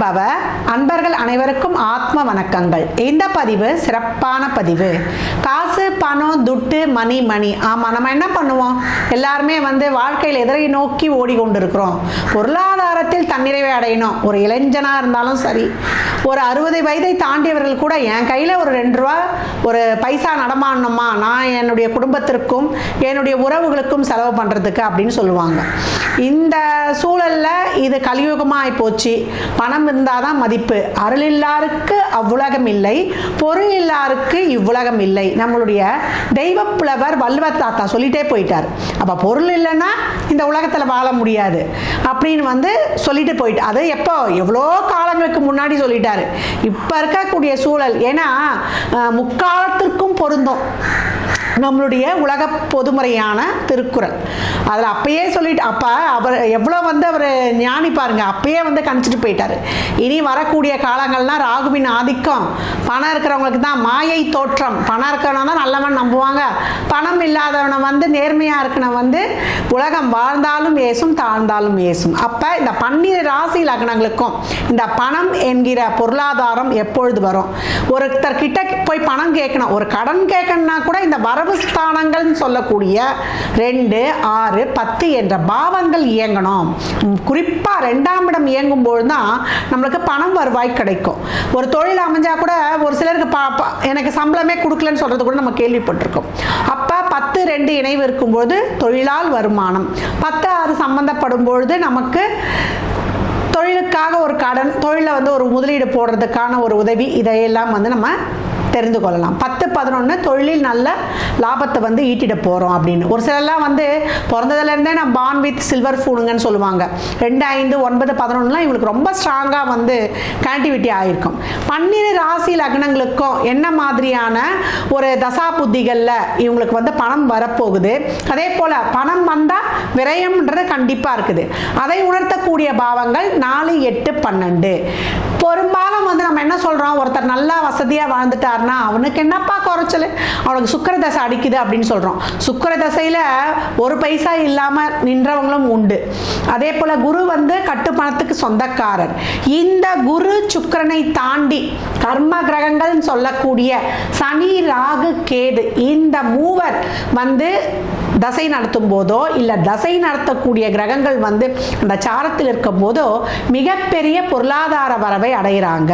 பவ அன்பர்கள் அனைவருக்கும் ஆத்ம வணக்கங்கள். இந்த பதிவு சிறப்பான பதிவு. காசு பணம் துட்டு மணி மணி. ஆமாம் நம்ம என்ன பண்ணுவோம்? எல்லாருமே வந்து வாழ்க்கையில் எதிரை நோக்கி ஓடிக்கொண்டிருக்கிறோம். பொருளாதாரத்தில் தன்னிறைவை அடையணும். ஒரு இளைஞனாக இருந்தாலும் சரி. ஒரு அறுபது வயதை தாண்டியவர்கள் கூட என் கையில் ஒரு ரெண்டு ரூபா ஒரு பைசா நடமாடணுமா? நான் என்னுடைய குடும்பத்திற்கும் என்னுடைய உறவுகளுக்கும் செலவு பண்ணுறதுக்கு அப்படின்னு சொல்லுவாங்க. இந்த சூழலில் இது கலியுகமாக போச்சு. பணம் இருந்தால் தான் மதிப்பு. அருள் இல்லாருக்கு அவ்வுலகம் இல்லை. பொருள் இல்லாருக்கு இவ்வுலகம் இல்லை. நம்மளுடைய தெய்வப்புலவர் வள்ளுவர் தாத்தா சொல்லிட்டே போயிட்டார். அப்போ பொருள் இல்லைன்னா இந்த உலகத்தில் வாழ முடியாது. அப்படின்னு வந்து சொல்லிட்டு போயிட்டு அது எப்போ? எவ்வளோ காலங்களுக்கு முன்னாடி சொல்லிட்டாரு. இப்போ இருக்கக்கூடிய சூழல் ஏன்னா அஹ், முக்காலத்திற்கும் பொருந்தும். நம்மளுடைய உலக பொதுமுறையான திருக்குறள். அதில் அப்பயே சொல்லிட்டு அப்போ அவர் எவ்வளோ வந்து அவர் ஞானி பாருங்க அப்பயே வந்து கணிச்சிட்டு போயிட்டார். இனி வரக்கூடிய காலங்கள்லாம் ராகுவின் ஆதிக்கம் பணம் இருக்கிறவங்களுக்கு தான் மாயை தோற்றம். பணம் இருக்கிறவன தான் நல்லவன் நம்புவாங்க. பணம் இல்லாதவனை வந்து நேர்மையாக இருக்கணும் வந்து உலகம் வாழ்ந்தாலும் ஏசும் தாழ்ந்தாலும் ஏசும். அப்போ இந்த பன்னிரு ராசி லக்னங்களுக்கும் இந்த பணம் என்கிற பொருளாதாரம் எப்பொழுது வரும்? ஒருத்தர் கிட்ட போய் பணம் கேட்கணும். ஒரு கடன் கேட்கணும்னா கூட இந்த வர ஸ்தானங்கள்னு சொல்லக்கூடிய ரெண்டு ஆறு பத்து என்ற பாவங்கள் இயங்கணும். குறிப்பாக ரெண்டாம் இடம் இயங்கும் பொழுது தான் நம்மளுக்கு பணம் வருவாய் கிடைக்கும். ஒரு தொழில் அமைஞ்சால் கூட ஒரு சிலருக்கு பா எனக்கு சம்பளமே கொடுக்கலன்னு சொல்கிறது கூட நம்ம கேள்விப்பட்டிருக்கோம். அப்போ பத்து ரெண்டு இணைவு இருக்கும்போது தொழிலால் வருமானம். பத்து ஆறு சம்மந்தப்படும் பொழுது நமக்கு தொழிலுக்காக ஒரு கடன் தொழிலில் வந்து ஒரு முதலீடு போடுறதுக்கான ஒரு உதவி இதையெல்லாம் வந்து நம்ம தெரிந்து கொள்ளலாம் பத்து பதினொன்று தொழிலில் நல்ல லாபத்தை வந்து ஈட்டிட போகிறோம் அப்படின்னு. ஒரு சிலர்லாம் வந்து பிறந்ததுலேருந்தே நான் பான் வித் சில்வர் ஃபூனுங்கன்னு சொல்லுவாங்க. ரெண்டு ஐந்து ஒன்பது பதினொன்றுலாம் இவங்களுக்கு ரொம்ப ஸ்ட்ராங்காக வந்து கனெக்டிவிட்டி ஆகிருக்கும் பன்னிரு ராசி லக்னங்களுக்கும் என்ன மாதிரியான ஒரு தசா புத்திகளில் இவங்களுக்கு வந்து பணம் வரப்போகுது? அதே போல் பணம் வந்தால் விரயம்ன்றது கண்டிப்பாக இருக்குது. அதை உணர்த்தக்கூடிய பாவங்கள் நாலு எட்டு பன்னெண்டு. பெரும்பாலும் வந்து நம்ம என்ன சொல்கிறோம் ஒருத்தர் நல்லா வசதியாக வாழ்ந்துட்டாருன்னா அவனுக்கு என்னப்பா குறைச்சல்? அவனுக்கு சுக்கர தசை அடிக்குது அப்படின்னு சொல்கிறோம் சுக்கர தசையில் ஒரு பைசா இல்லாமல் நின்றவங்களும் உண்டு. அதே போல் குரு வந்து கட்டுப்பணத்துக்கு சொந்தக்காரர். இந்த குரு சுக்கிரனை தாண்டி கர்ம கிரகங்கள்னு சொல்லக்கூடிய சனி ராகு கேது இந்த மூவர் வந்து தசை நடத்தும் போதோ இல்லை தசை நடத்தக்கூடிய கிரகங்கள் வந்து அந்த சாரத்தில் இருக்கும் போதோ மிகப்பெரிய பொருளாதார வரவை அடைகிறாங்க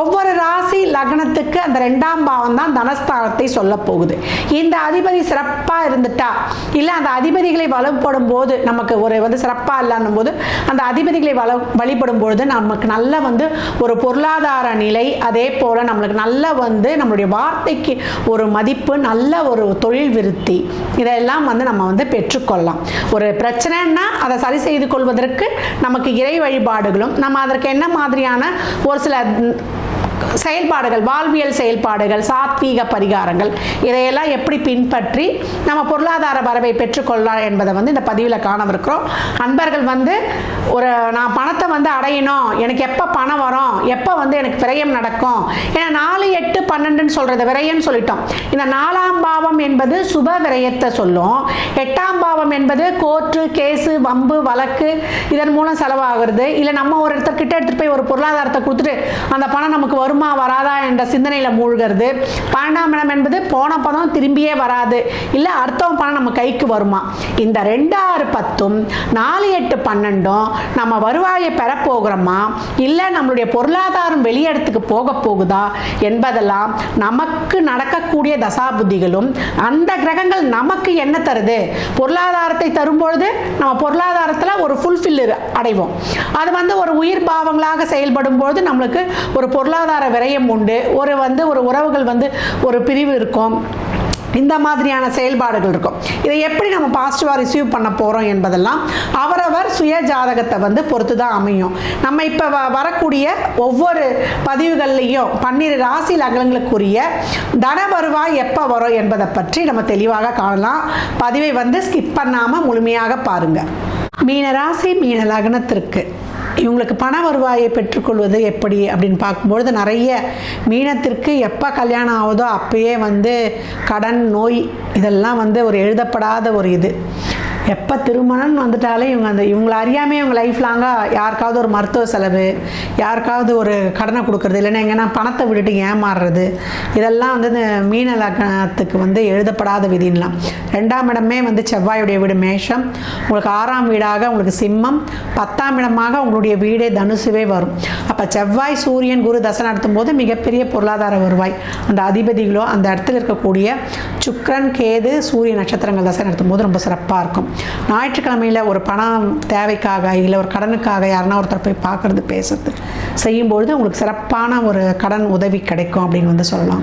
ஒவ்வொரு ராசி லக்னத்துக்கு அந்த ரெண்டாம் பாவம் தான் தனஸ்தானத்தை சொல்ல போகுது. இந்த அதிபதி சிறப்பாக இருந்துட்டா இல்லை அந்த அதிபதிகளை வலுப்படும் போது நமக்கு ஒரு வந்து சிறப்பாக இல்லைன்னும் போது அந்த அதிபதிகளை வள வழிபடும் பொழுது நமக்கு நல்ல வந்து ஒரு பொருளாதார நிலை அதே போல் நம்மளுக்கு நல்ல வந்து நம்மளுடைய வார்த்தைக்கு ஒரு மதிப்பு நல்ல ஒரு தொழில் விருத்தி இதெல்லாம் வந்து நம்ம வந்து பெற்றுக்கொள்ளலாம். ஒரு பிரச்சனைன்னா அதை சரி செய்து கொள்வதற்கு நமக்கு இறை வழிபாடுகளும் நம்ம அதற்கு என்ன மாதிரியான ஒரு சில ம், செயல்பாடுகள் வாழ்வியல் செயல்பாடுகள் சாத்வீக பரிகாரங்கள் இதையெல்லாம் எப்படி பின்பற்றி நம்ம பொருளாதார வரவை பெற்றுக்கொள்ளலாம் என்பதை வந்து இந்த பதிவில் காணவிருக்கிறோம். அன்பர்கள் வந்து ஒரு நான் பணத்தை வந்து அடையணும் எனக்கு எப்போ பணம் வரும் எப்போ வந்து எனக்கு விரயம் நடக்கும்? ஏன்னா நாலு எட்டு பன்னெண்டுன்னு சொல்கிறது விரயம்னு சொல்லிட்டோம். இந்த நாலாம் பாவம் என்பது சுப விரயத்தை சொல்லும். எட்டாம் பாவம் என்பது கோர்ட்டு கேஸு வம்பு வழக்கு இதன் மூலம் செலவாகிறது. இல்லை நம்ம ஒரு இடத்த கிட்ட எடுத்துகிட்டு போய் ஒரு பொருளாதாரத்தை கொடுத்துட்டு அந்த பணம் நமக்கு வருமா வராதா என்ற சிந்தனையில் மூழ்கிறது. பன்னெண்டாம் இடம் என்பது போன பதம் திரும்பியே வராது. இல்லை அடுத்தவன் பணம் நம்ம கைக்கு வருமா? இந்த ரெண்டு ஆறு பத்தும் நாலு எட்டு பன்னெண்டும் நம்ம வருவாயை பெறப்போகிறோமா இல்லை நம்மளுடைய பொருளாதாரம் வெளியிடத்துக்கு போக போகுதா? என்பதெல்லாம் நமக்கு நடக்கக்கூடிய தசாபுத்திகளும் அந்த கிரகங்கள் நமக்கு என்ன தருது? பொருளாதாரத்தை தரும்பொழுது நம்ம பொருளாதாரத்தில் ஒரு ஃபுல்ஃபில் அடைவோம். அது வந்து ஒரு உயிர் பாவங்களாக செயல்படும் பொழுது நம்மளுக்கு ஒரு பொருளாதார விரயம் உண்டு. ஒரு வந்து ஒரு உறவுகள் வந்து ஒரு பிரிவு இருக்கும். இந்த மாதிரியான செயல்பாடுகள் இருக்கும். இதை எப்படி நம்ம பாசிட்டிவாக ரிசீவ் பண்ண போகிறோம் என்பதெல்லாம் அவரவர் சுய ஜாதகத்தை வந்து பொறுத்து தான் அமையும். நம்ம இப்போ வ வரக்கூடிய ஒவ்வொரு பதிவுகள்லையும் பன்னிரு ராசி லக்னங்களுக்குரிய தன வருவாய் எப்போ வரும் என்பதை பற்றி நம்ம தெளிவாக காணலாம். பதிவை வந்து ஸ்கிப் பண்ணாமல் முழுமையாக பாருங்கள் மீன ராசி மீன லக்னத்திற்கு. இவங்களுக்கு பண வருவாயை பெற்றுக்கொள்வது எப்படி அப்படின்னு பார்க்கும்பொழுது நிறைய மீனத்திற்கு எப்போ கல்யாணம் ஆகுதோ அப்பயே வந்து கடன் நோய் இதெல்லாம் வந்து ஒரு எழுதப்படாத ஒரு இது. எப்போ திருமணம்னு வந்துட்டாலே இவங்க அந்த இவங்களை அறியாமே இவங்க லைஃப் லாங்காக யாருக்காவது ஒரு மருத்துவ செலவு யாருக்காவது ஒரு கடனை கொடுக்கறது இல்லைன்னா எங்கன்னா பணத்தை விட்டுட்டு ஏமாறுறது இதெல்லாம் வந்து இந்த மீன லக்னத்துக்கு வந்து எழுதப்படாத விதின்லாம். ரெண்டாம் இடமே வந்து செவ்வாயுடைய வீடு மேஷம். உங்களுக்கு ஆறாம் வீடாக உங்களுக்கு சிம்மம். பத்தாம் இடமாக உங்களுடைய வீடே தனுசுவே வரும். அப்போ செவ்வாய் சூரியன் குரு தசை நடத்தும் போது மிகப்பெரிய பொருளாதார வருவாய். அந்த அதிபதிகளோ அந்த இடத்துல இருக்கக்கூடிய சுக்கிரன் கேது சூரிய நட்சத்திரங்கள் தசை நடத்தும் போது ரொம்ப சிறப்பாக இருக்கும். ஞாயிற்றுக்கிழமையில் ஒரு பணம் தேவைக்காக இல்லை ஒரு கடனுக்காக யாருன்னா ஒருத்தர் போய் பார்க்குறது பேசுறது செய்யும்பொழுது உங்களுக்கு சிறப்பான ஒரு கடன் உதவி கிடைக்கும் அப்படின்னு வந்து சொல்லலாம்.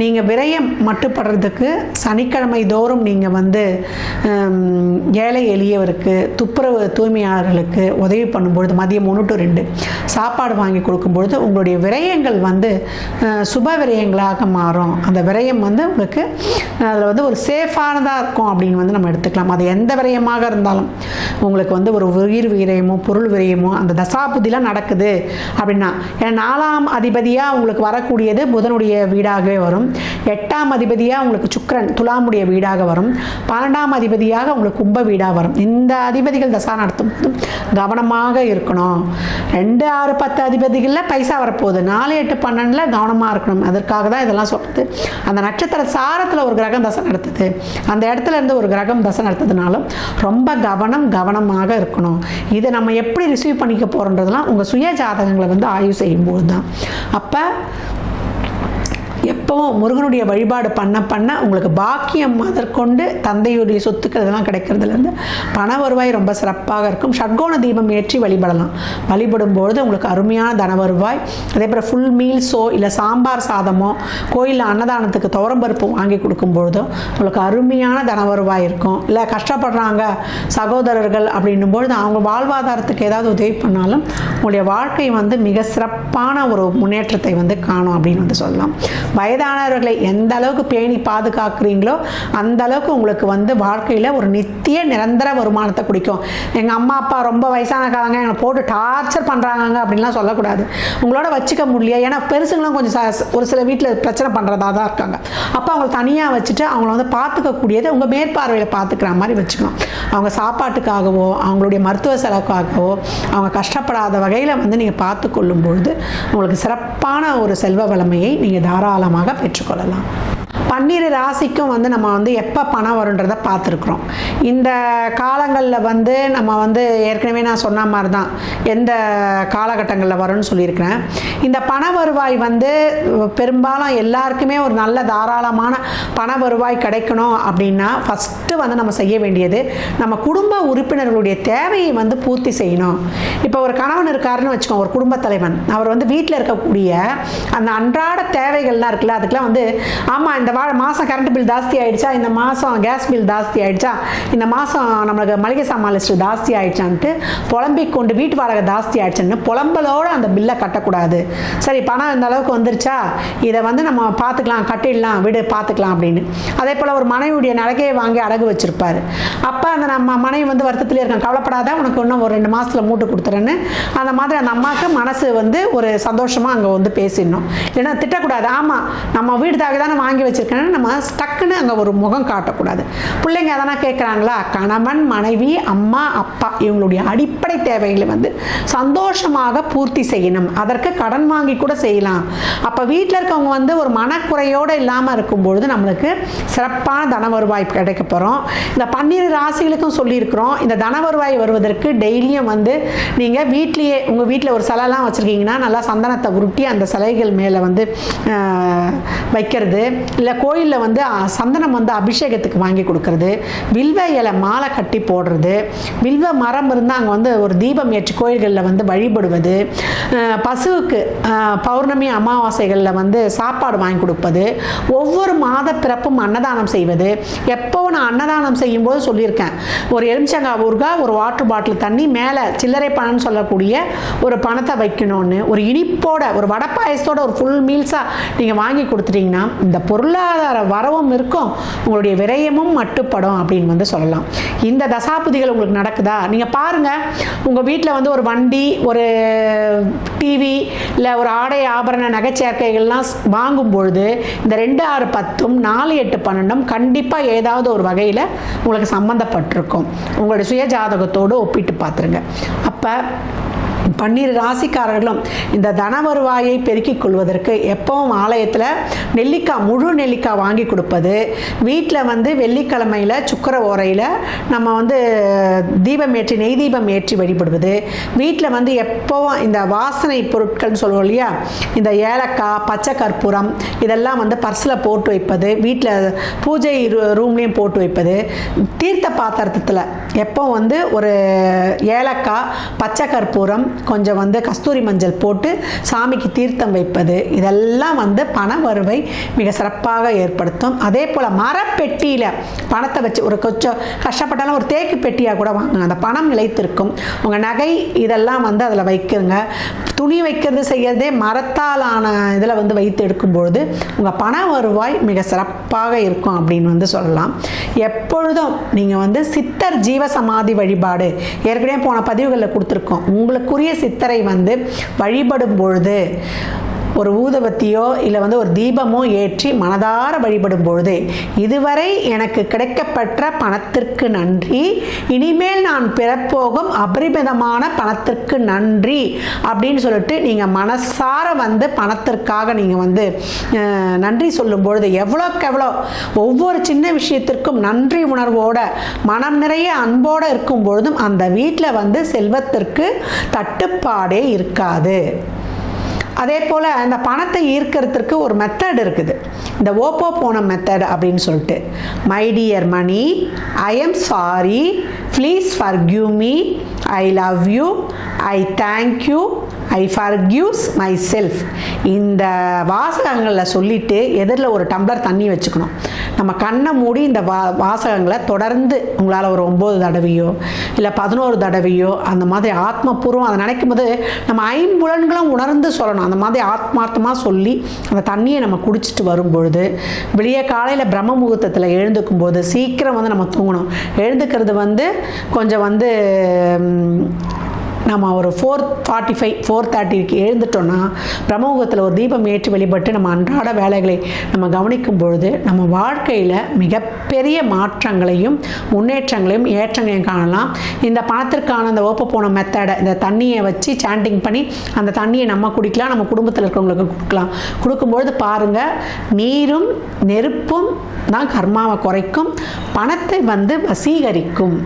நீங்கள் விரயம் மட்டுப்படுறதுக்கு சனிக்கிழமை தோறும் நீங்கள் வந்து ஏழை எளியவருக்கு துப்புரவு தூய்மையாளர்களுக்கு உதவி பண்ணும்பொழுது மதியம் ஒன்று டு ரெண்டு சாப்பாடு வாங்கி கொடுக்கும்பொழுது உங்களுடைய விரயங்கள் வந்து சுப விரயங்களாக மாறும். அந்த விரயம் வந்து உங்களுக்கு அதில் வந்து ஒரு சேஃபானதாக இருக்கும் அப்படின்னு வந்து நம்ம எடுத்துக்கலாம். அது எந்த விரயமாக இருந்தாலும் உங்களுக்கு வந்து ஒரு உயிர் விரயமோ பொருள் விரயமோ அந்த தசாபுதிலாம் நடக்குது அப்படின்னா ஏன்னா நாலாம் அதிபதியாக உங்களுக்கு வரக்கூடியது புதனுடைய வீடாகவே வரும். எட்டாம் அதிபதியாக உங்களுக்கு சுக்கரன் துலாமுடைய வீடாக வரும். பன்னெண்டாம் அதிபதியாக உங்களுக்கு கும்ப வீடாக வரும். இந்த அதிபதிகள் தசா நடத்தும். போது கவனமாக இருக்கணும். ரெண்டு ஆறு பத்து அதிபதிகளில் பைசா வரப்போகுது. நாலு எட்டு பன்னெண்டில் கவனமாக இருக்கணும். அதற்காக தான் இதெல்லாம் சொல்கிறது அந்த நட்சத்திர சாரத்தில் ஒரு கிரகம் தசை நடத்துது. அந்த இடத்துல இருந்து ஒரு கிரகம் தசை நடத்துதுனாலும் ரொம்ப கவனம் கவனமாக இருக்கணும். இதை நம்ம எப்படி ரிசீவ் பண்ணிக்க போகிறோன்றதெல்லாம் உங்கள் சுய ஜாதகங்களை வந்து ஆய்வு செய்யும்போது தான் அப்போ எப்பவும் முருகனுடைய வழிபாடு பண்ண பண்ண உங்களுக்கு பாக்கியம் முதற்கொண்டு தந்தையுடைய சொத்துக்கள் இதெல்லாம் கிடைக்கிறதுலேருந்து பண வருவாய் ரொம்ப சிறப்பாக இருக்கும். ஷட்கோண தீபம் ஏற்றி வழிபடலாம். வழிபடும் பொழுது உங்களுக்கு அருமையான தன வருவாய். அதே போல் ஃபுல் மீல்ஸோ இல்லை சாம்பார் சாதமோ கோயிலில் அன்னதானத்துக்கு துவரம்பருப்பு வாங்கி கொடுக்கும்பொழுதோ உங்களுக்கு அருமையான தன வருவாய் இருக்கும். இல்லை கஷ்டப்படுறாங்க சகோதரர்கள் அப்படின்னும் பொழுது அவங்க வாழ்வாதாரத்துக்கு ஏதாவது உதவி பண்ணாலும் உங்களுடைய வாழ்க்கை வந்து மிக சிறப்பான ஒரு முன்னேற்றத்தை வந்து காணும் அப்படின்னு வந்து சொல்லலாம். வயது வயதானவர்களை எந்த அளவுக்கு பேணி பாதுகாக்கிறீங்களோ அந்த அளவுக்கு உங்களுக்கு வந்து வாழ்க்கையில் ஒரு நித்திய நிரந்தர வருமானத்தை குடிக்கும். எங்கள் அம்மா அப்பா ரொம்ப வயசான காலங்க என்னை போட்டு டார்ச்சர் பண்ணுறாங்க அப்படின்லாம் சொல்லக்கூடாது. உங்களோட வச்சுக்க முடியல. ஏன்னா பெருசுங்களும் கொஞ்சம் ச- ஒரு சில வீட்டில் பிரச்சனை பண்ணுறதா தான் இருக்காங்க. அப்போ அவங்கள தனியாக வச்சுட்டு அவங்கள வந்து பார்த்துக்கக்கூடியது உங்கள் மேற்பார்வையில் பார்த்துக்கிற மாதிரி வச்சுக்கணும். அவங்க சாப்பாட்டுக்காகவோ அவங்களுடைய மருத்துவ செலவுக்காகவோ அவங்க கஷ்டப்படாத வகையில் வந்து நீங்கள் பார்த்து கொள்ளும் பொழுது உங்களுக்கு சிறப்பான ஒரு செல்வ வளமையை நீங்கள் தாராளமாக பெற்றுக்கொள்ளலாம். பன்னிரு ராசிக்கும் வந்து நம்ம வந்து எப்போ பணம் வருன்றதை பார்த்துருக்குறோம். இந்த காலங்களில் வந்து நம்ம வந்து ஏற்கனவே நான் சொன்ன மாதிரி தான் எந்த காலகட்டங்களில் வரும்னு சொல்லியிருக்கிறேன். இந்த பண வருவாய் வந்து பெரும்பாலும் எல்லாருக்குமே ஒரு நல்ல தாராளமான பண வருவாய் கிடைக்கணும் அப்படின்னா ஃபஸ்ட்டு வந்து நம்ம செய்ய வேண்டியது நம்ம குடும்ப உறுப்பினர்களுடைய தேவையை வந்து பூர்த்தி செய்யணும். இப்போ ஒரு கணவன் இருக்காருன்னு வச்சுக்கோங்க ஒரு குடும்ப தலைவன். அவர் வந்து வீட்டில் இருக்கக்கூடிய அந்த அன்றாட தேவைகள்லாம் இருக்குல்ல அதுக்கெல்லாம் வந்து ஆமாம் இந்த மாதம் கரண்ட் பில் ஜாஸ்தி ஆயிடுச்சா? இந்த மாதம் கேஸ் பில் ஜாஸ்தி ஆயிடுச்சா? இந்த மாதம் நம்மளுக்கு மளிகை சாமான் லிஸ்ட்டு ஜாஸ்தி ஆயிடுச்சான்ட்டு புலம்பிக் கொண்டு வீட்டு வாடகை ஜாஸ்தி ஆயிடுச்சுன்னு புலம்பலோடு அந்த பில்லை கட்டக்கூடாது. சரி பணம் இந்த அளவுக்கு வந்துருச்சா? இதை வந்து நம்ம பார்த்துக்கலாம் கட்டிடலாம் வீடு பார்த்துக்கலாம் அப்படின்னு. அதே போல் ஒரு மனைவியுடைய நகையை வாங்கி அடகு வச்சிருப்பார். அப்போ அந்த நம்ம மனைவி வந்து வருத்தத்திலே இருக்காங்க கவலைப்படாத உனக்கு இன்னும் ஒரு ரெண்டு மாதத்தில் மூட்டு கொடுத்துறேன்னு. அந்த மாதிரி அந்த அம்மாவுக்கு மனசு வந்து ஒரு சந்தோஷமாக அங்கே வந்து பேசிடணும். இல்லைன்னா திட்டக்கூடாது. ஆமாம் நம்ம வீடு தாங்க தானே வாங்கி ஏன்னா நம்ம டக்குன்னு அங்கே ஒரு முகம் காட்டக்கூடாது. பிள்ளைங்க எதனா கேட்குறாங்களா கணவன் மனைவி அம்மா அப்பா இவங்களுடைய அடிப்படை தேவைகளை வந்து சந்தோஷமாக பூர்த்தி செய்யணும். அதற்கு கடன் வாங்கி கூட செய்யலாம். அப்போ வீட்டில் இருக்கவங்க வந்து ஒரு மனக்குறையோடு இல்லாமல் இருக்கும்பொழுது நம்மளுக்கு சிறப்பான தன வருவாய் கிடைக்க போகிறோம் இந்த பன்னிரு ராசிகளுக்கும் சொல்லியிருக்கிறோம். இந்த தன வருவாய் வருவதற்கு டெய்லியும் வந்து நீங்கள் வீட்லேயே உங்கள் வீட்டில் ஒரு சிலைலாம் வச்சுருக்கீங்கன்னா நல்லா சந்தனத்தை உருட்டி அந்த சிலைகள் மேலே வந்து வைக்கிறது. இல்லை கோயிலில் வந்து சந்தனம் வந்து அபிஷேகத்துக்கு வாங்கி கொடுக்கறது. வில்வ இலை மாலை கட்டி போடுறது. வில்வ மரம் இருந்தால் அங்கே வந்து ஒரு தீபம் ஏற்றி கோயில்களில் வந்து வழிபடுவது. பசுவுக்கு பௌர்ணமி அமாவாசைகளில் வந்து சாப்பாடு வாங்கி கொடுப்பது. ஒவ்வொரு மாத பிறப்பும் அன்னதானம் செய்வது. எப்போ நான் அன்னதானம் செய்யும்போது சொல்லியிருக்கேன். ஒரு எலுமிச்சங்காய் ஊறுகாய் ஒரு வாட்டர் பாட்டில் தண்ணி மேலே சில்லறை பணம்னு சொல்லக்கூடிய ஒரு பணத்தை வைக்கணும்னு ஒரு இனிப்போட ஒரு வடை பாயசத்தோட ஒரு ஃபுல் மீல்ஸாக நீங்கள் வாங்கி கொடுத்துட்டீங்கன்னா இந்த பொருளாக பொருளாதார வரவும் இருக்கும். உங்களுடைய விரயமும் மட்டுப்படும் அப்படின்னு வந்து சொல்லலாம். இந்த தசாபுதிகள் உங்களுக்கு நடக்குதா? நீங்கள் பாருங்கள் உங்கள் வீட்டில் வந்து ஒரு வண்டி ஒரு டிவி இல்லை ஒரு ஆடை ஆபரண நகைச்சேர்க்கைகள்லாம் வாங்கும் பொழுது இந்த ரெண்டு ஆறு பத்தும் நாலு எட்டு பன்னெண்டும் கண்டிப்பாக ஏதாவது ஒரு வகையில் உங்களுக்கு சம்மந்தப்பட்டிருக்கும் உங்களுடைய சுய ஜாதகத்தோடு ஒப்பிட்டு பார்த்துருங்க. அப்போ பன்னிரு ராசிக்காரர்களும் இந்த தன வருவாயை பெருக்கிக் கொள்வதற்கு எப்பவும் ஆலயத்தில் நெல்லிக்காய் முழு நெல்லிக்காய் வாங்கி கொடுப்பது. வீட்டில் வந்து வெள்ளிக்கிழமையில் சுக்கர ஓரையில் நம்ம வந்து தீபம் ஏற்றி நெய் தீபம் ஏற்றி வழிபடுவது. வீட்டில் வந்து எப்போவும் இந்த வாசனை பொருட்கள்னு சொல்லுவோம் இல்லையா? இந்த ஏலக்காய் பச்சை கற்பூரம் இதெல்லாம் வந்து பர்ஸில் போட்டு வைப்பது. வீட்டில் பூஜை ரூ- ரூம்லேயும் போட்டு வைப்பது. தீர்த்த பாத்திரத்தில் எப்போ வந்து ஒரு ஏலக்காய் பச்சை கற்பூரம் கொஞ்சம் வந்து கஸ்தூரி மஞ்சள் போட்டு சாமிக்கு தீர்த்தம் வைப்பது இதெல்லாம் வந்து பண வருவை மிக சிறப்பாக ஏற்படுத்தும். அதே போல் மரப்பெட்டியில் பணத்தை வச்சு ஒரு கொஞ்சம் கஷ்டப்பட்டாலும் ஒரு தேக்கு பெட்டியாக கூட வாங்குங்க. அந்த பணம் நிலைத்திருக்கும். உங்கள் நகை இதெல்லாம் வந்து அதில் வைக்குங்க. துணி வைக்கிறது செய்யறதே மரத்தாலான இதில் வந்து வைத்து எடுக்கும்பொழுது உங்கள் பண வருவாய் மிக சிறப்பாக இருக்கும் அப்படின்னு வந்து சொல்லலாம். எப்பொழுதும் நீங்கள் வந்து சித்தர் ஜீவசமாதி வழிபாடு ஏற்கனவே போன பதிவுகளில் கொடுத்துருக்கோம். உங்களுக்குரிய சித்தரை வந்து வழிபடும் பொழுது ஒரு ஊதுபத்தியோ இல்லை வந்து ஒரு தீபமோ ஏற்றி மனதார வழிபடும் பொழுது இதுவரை எனக்கு கிடைக்கப்பெற்ற பணத்திற்கு நன்றி. இனிமேல் நான் பிறப்போகும் அபரிமிதமான பணத்திற்கு நன்றி அப்படின்னு சொல்லிட்டு நீங்கள் மனசார வந்து பணத்திற்காக நீங்கள் வந்து நன்றி சொல்லும் பொழுது எவ்வளோக்கு எவ்வளோ ஒவ்வொரு சின்ன விஷயத்திற்கும் நன்றி உணர்வோட மனம் நிறைய அன்போடு இருக்கும் பொழுதும் அந்த வீட்டில் வந்து செல்வத்திற்கு தட்டுப்பாடே இருக்காது. அதே போல் அந்த பணத்தை ஈர்க்கிறதுக்கு ஒரு மெத்தட் இருக்குது. இந்த ஓப்போ போன மெத்தட் அப்படின்னு சொல்லிட்டு. My dear money I am sorry please forgive me I love you I thank you I forgives myself இந்த வாசகங்களில் சொல்லிவிட்டு எதிரில் ஒரு டம்ளர் தண்ணி வச்சுக்கணும். நம்ம கண்ணை மூடி இந்த வா வாசகங்களை தொடர்ந்து உங்களால் ஒரு ஒம்பது தடவையோ இல்லை பதினோரு தடவையோ அந்த மாதிரி ஆத்மபூர்வம் அதை நினைக்கும் போது நம்ம ஐம்புலன்களும் உணர்ந்து சொல்லணும். அந்த மாதிரி ஆத்மார்த்தமாக சொல்லி அந்த தண்ணியை நம்ம குடிச்சிட்டு வரும்பொழுது வெளியே காலையில் பிரம்ம முகூர்த்தத்தில் எழுந்துக்கும் போது சீக்கிரம் வந்து நம்ம தூங்கணும். எழுந்துக்கிறது வந்து கொஞ்சம் வந்து நம்ம ஒரு ஃபோர் ஃபார்ட்டி ஃபைவ் ஃபோர் தேர்ட்டிக்கு எழுந்துட்டோன்னா பிரம்மமுகத்தில் ஒரு தீபம் ஏற்றி வழிபட்டு நம்ம அன்றாட வேலைகளை நம்ம கவனிக்கும் பொழுது நம்ம வாழ்க்கையில் மிகப்பெரிய மாற்றங்களையும் முன்னேற்றங்களையும் ஏற்றங்களையும் காணலாம். இந்த பணத்திற்கான அந்த ஓப்ப போன மெத்தடை இந்த தண்ணியை வச்சு சாண்டிங் பண்ணி அந்த தண்ணியை நம்ம குடிக்கலாம் நம்ம குடும்பத்தில் இருக்கிறவங்களுக்கு கொடுக்கலாம். கொடுக்கும்பொழுது பாருங்கள் நீரும் நெருப்பும் தான் கர்மாவை குறைக்கும் பணத்தை வந்து வசீகரிக்கும்.